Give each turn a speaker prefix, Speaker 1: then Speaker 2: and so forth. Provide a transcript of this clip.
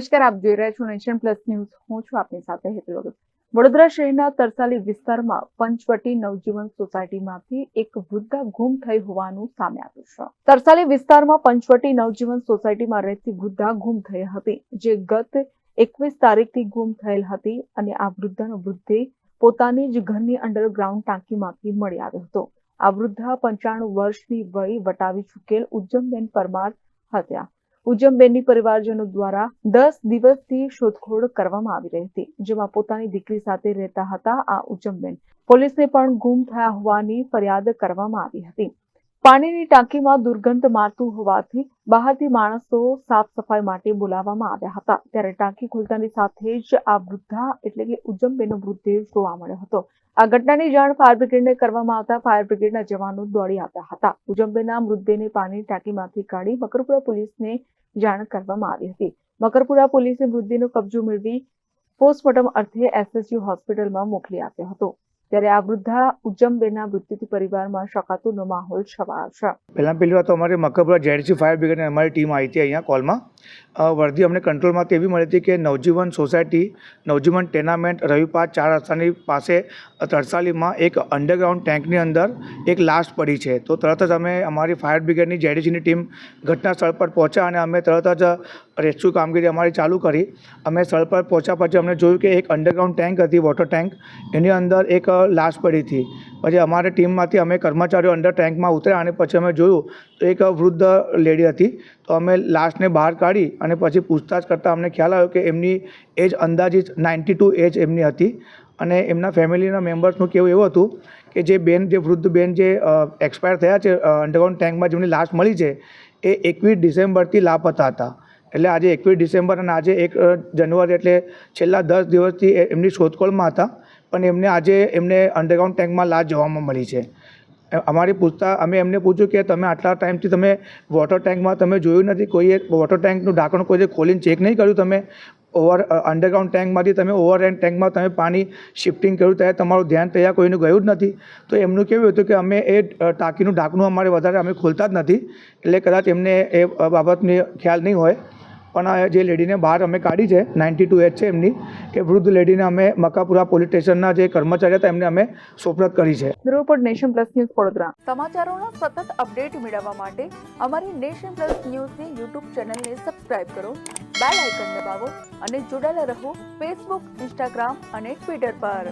Speaker 1: નમસ્કાર, આપ જોઈ રહ્યા છો નેશન પ્લસ ન્યૂઝ. હું છું આપની સાથે હેતુ વડોદરા શહેરના તરસાલી વિસ્તારમાં પંચવટી નવજીવન સોસાયટીમાંથી એક વૃદ્ધા ગુમ થઈ હોવાનું સામે આવ્યું છે. તરસાલી વિસ્તારમાં પંચવટી નવજીવન સોસાયટીમાં રહેતી વૃદ્ધા ગુમ થઈ હતી, જે ગત એકવીસ તારીખથી ગુમ થયેલ હતી અને આ વૃદ્ધાનો વૃદ્ધે પોતાની જ ઘરની અંડરગ્રાઉન્ડ ટાંકીમાંથી મળી આવ્યો હતો. આ વૃદ્ધા પંચાણું વર્ષની વય વટાવી ચૂકેલ ઉજ્જમબેન પરમાર હતા ઉજ્જમબેનની પરિવારજનો દ્વારા દસ દિવસથી શોધખોળ કરવામાં આવી રહી હતી, જેમાં પોતાની દીકરી સાથે રહેતા હતા આ ઉજ્જમબેન પોલીસને પણ ગુમ થયા હોવાની ફરિયાદ કરવામાં આવી હતી. પાણીની ટાંકીમાં દુર્ગંધ મારતું હોવાથી બહારથી માણસો સાફ સફાઈ માટે બોલાવવામાં આવ્યા હતા. ત્યારે ટાંકી ખોલતાની સાથે જ આ વૃદ્ધા એટલે કે ઉજ્જમબેનનો મૃતદેહ જોવા મળ્યો હતો. આ ઘટનાની જાણ ફાયર બ્રિગેડને કરવામાં આવતા ફાયર બ્રિગેડના જવાનો દોડી આવ્યા હતા. ઉજ્જમબેનના મૃતદેહને પાણીની ટાંકીમાંથી કાઢી મકરપુરા પોલીસને જાણ કરવામાં આવી હતી. મકરપુરા પોલીસે મૃતદેહનો કબજો મેળવી પોસ્ટમોર્ટમ અર્થે એસએસયુ હોસ્પિટલમાં મોકલી આપ્યો હતો. ત્યારે આ વૃદ્ધા ઉજ્જમબેનના મૃત્યુથી પરિવારમાં શકાતુનો માહોલ છવાયો છે.
Speaker 2: પહેલાં પહેલી વાત તો અમારે મકબરા જેડસી ફાયર બ્રિગેડની અમારી ટીમ આવી હતી અહીંયા કોલમાં અ, વર્દી અમને કંટ્રોલમાં તેવી મળી હતી કે નવજીવન સોસાયટી નવજીવન ટેનામેન્ટ રવિપાત ચાર રસ્તાની પાસે તરસાલીમાં એક અંડરગ્રાઉન્ડ ટેન્કની અંદર એક લાશ પડી છે. તો તરત જ અમે અમારી ફાયર બ્રિગેડની જેડીસીની ટીમ ઘટના સ્થળ પર પહોંચ્યા અને અમે તરત જ રેસ્ક્યુ કામગીરી અમારી ચાલુ કરી. અમે સ્થળ પર પહોંચ્યા પછી અમને જોયું કે એક અંડરગ્રાઉન્ડ ટેન્ક હતી વોટર ટેન્ક એની અંદર એક લાશ પડી હતી. પછી અમારી ટીમમાંથી અમે કર્મચારીઓ અંડર ટેન્કમાં ઉતર્યા અને પછી અમે જોયું તો એક વૃદ્ધ લેડી હતી. તો અમે લાશને બહાર કાઢી અને પછી પૂછતાછ કરતાં અમને ખ્યાલ આવ્યો કે એમની એજ અંદાજિત નાઇન્ટી ટુ એજ એમની હતી. અને એમના ફેમિલીના મેમ્બર્સનું કહેવું એવું હતું કે જે બેન, જે વૃદ્ધ બેન જે એક્સપાયર થયા છે અંડરગ્રાઉન્ડ ટેન્કમાં જેમની લાશ મળી છે, એ એકવીસ ડિસેમ્બરથી લાપતા હતા. એટલે આજે એકવીસ ડિસેમ્બર અને આજે એક જાન્યુઆરી એટલે છેલ્લા દસ દિવસથી એમની શોધખોળમાં હતા. પણ એમને આજે એમને અંડરગ્રાઉન્ડ ટેન્કમાં લાશ જોવામાં મળી છે. અમારી પૂછતા, અમે એમને પૂછ્યું કે તમે આટલા ટાઈમથી તમે વોટર ટેન્કમાં તમે જોયું નથી કોઈએ વોટર ટેન્કનું ઢાંકણ કોઈએ ખોલીને ચેક નહીં કર્યું તમે? ઓવર અંડરગ્રાઉન્ડ ટેન્કમાંથી તમે ઓવરહેન્ડ ટેન્કમાં તમે પાણી શિફ્ટિંગ કર્યું ત્યારે તમારું ધ્યાન ત્યાં કોઈનું ગયું જ નથી. તો એમનું કેવું હતું કે અમે એ ટાંકીનું ઢાંકણું અમારે વધારે અમે ખોલતા જ નથી. એટલે કદાચ એમને એ બાબતની ખ્યાલ નહીં હોય. પણ આ જે લેડીને બહાર અમે કાઢી છે નાઇન્ટી ટુ એચ છે એમની કે વૃદ્ધ લેડીને અમે મકાપુરા પોલીસ સ્ટેશનના જે કર્મચારી હતા એમને અમે સોપરત કરી છે.
Speaker 1: Report Nation Plus news Vadodara. સમાચારોના સતત અપડેટ મેળવવા માટે અમારી નેશન પ્લસ ન્યૂઝની યુટ્યુબ ચેનલને સબસ્ક્રાઇબ કરો બેલ આઇકન દબાવો અને જોડાયેલા રહો ફેસબુક ઇન્સ્ટાગ્રામ અને ટ્વિટર પર.